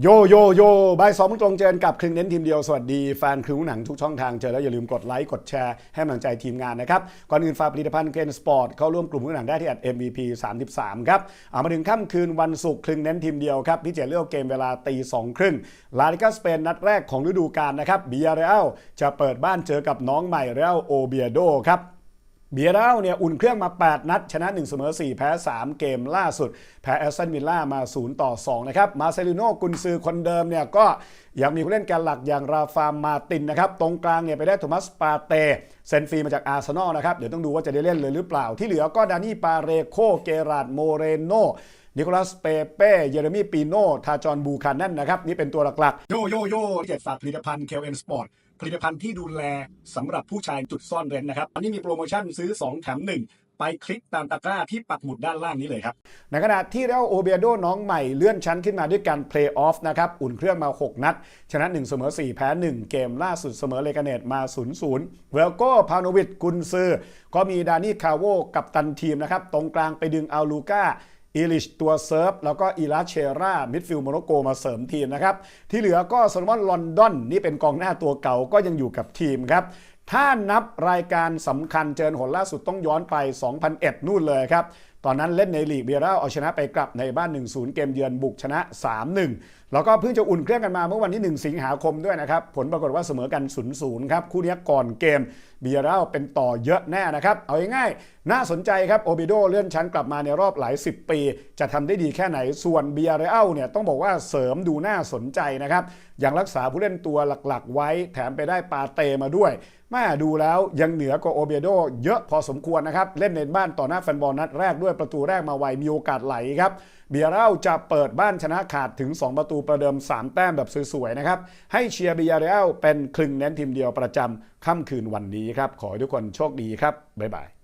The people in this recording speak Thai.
โยโยโยบายสองโมงตรงเจอกับครึ่งเน้นทีมเดียว สวัสดีแฟนครึ่งหนังทุกช่องทางเจอแล้วอย่าลืมกดไลค์กดแชร์ให้กำลังใจทีมงานนะครับ ก่อนอื่นฝากผลิตภัณฑ์เกนสปอร์ตเข้าร่วมกลุ่มครึ่งหนังได้ที่ MVP 33 ครับเอามาถึงค่ำคืนวันศุกร์ครึ่งเน้นทีมเดียวครับ พี่เจเลือกเกมเวลาตีสองครึ่งลาลิกาสเปนนัดแรกของฤดูกาลนะครับเบียเรลจะเปิดบ้านเจอกับน้องใหม่เรอัลโอเบียโดครับ เบียร์เราเนี่ยอุ่นเครื่องมา 8 นัด ชนะ 1 เสมอ 4 แพ้ 3 เกมล่าสุด แพ้แอสตันวิลล่ามา 0 ต่อ 2 นะครับ มาเซลิโนกุนซือคนเดิมเนี่ยก็ยังมีผู้เล่นแกนหลักอย่างราฟามาตินนะครับ ตรงกลางเนี่ยไปได้โทมัสปาเตเซนฟรีมาจากอาร์เซนอลนะครับ เดี๋ยวต้องดูว่าจะได้เล่นเลยหรือเปล่าที่เหลือก็ดานี่ปาเรโคเกราดโมเรโน นิโคลัสเปเป้เยเรมีปีโนทาจอนบูคานันนะครับ นี่เป็นตัวหลักๆ โยโยโยเจ็ดฝากผลิตภัณฑ์เคลเอ็นสปอร์ตผลิตภัณฑ์ที่ดูแลสำหรับผู้ชายจุดซ่อนเร้นนะครับอันนี้มีโปรโมชั่นซื้อ 2 แถม 1ไปคลิกตามตะกร้าที่ปักหมุดด้านล่างนี้เลยครับ ในขณะที่เรอัลโอเบียโดน้องใหม่เลื่อนชั้นขึ้นมาด้วยการเพลย์ออฟนะครับ อุ่นเครื่องมา 6 นัด ชนะ 1 เสมอ 4 แพ้ 1 เกมล่าสุดเสมอเลกาเนตมา 0-0 เวลโก้พาโนวิชกุนซือ ก็มีดานี่คาโวกับตันทีมนะครับ ตรงกลางไปดึงอัลลูก้า อีลิชตัวเซิร์ฟแล้วก็อีลาเชรามิดฟิลโมร็อกโกมาเสริมทีมนะครับ ที่เหลือก็โซลมอนลอนดอนนี่เป็นกองหน้าตัวเก่าก็ยังอยู่กับทีมครับถ้านับรายการสำคัญเจอหนล่าสุดต้องย้อนไป 2001 นู่นเลยครับ ตอนนั้นเล่นในลีกเบียร์เอาชนะไปกลับในบ้าน 1-0 เกมเยือนบุกชนะ 3-1 แล้วก็เพิ่งจะอุ่นเครื่องกันมาเมื่อวันที่ 1 สิงหาคมด้วยนะครับ ผลปรากฏว่าเสมอกัน 0-0 ครับ คู่นี้ก่อนเกมเบียร์เป็นต่อเยอะแน่นะครับ เอาง่ายๆน่าสนใจครับโอบิโดเลื่อนชั้นกลับมาในรอบหลาย 10 ปี จะทำได้ดีแค่ไหนส่วนเบียร์เนี่ยต้องบอกว่าเสริมดูน่าสนใจนะครับยังรักษาผู้เล่นตัวหลักๆ ไว้แถมไปได้ปาเตมาด้วยแม่ดูแล้วยังเหนือกว่าโอเบโดเยอะพอสมควรนะครับเล่นในบ้านต่อหน้าแฟนบอลนัดแรกด้วยประตูแรกมาไวมีโอกาสไหลครับเบียร์เร่าจะเปิดบ้านชนะขาดถึง 2 ประตูประเดิม 3 แต้มแบบสวยๆนะครับให้เชียร์เบียร์เรอัลเป็นคลึงเน้นทีมเดียวประจำค่ำคืนวันนี้ครับขอให้ทุกคนโชคดีครับบ๊ายบาย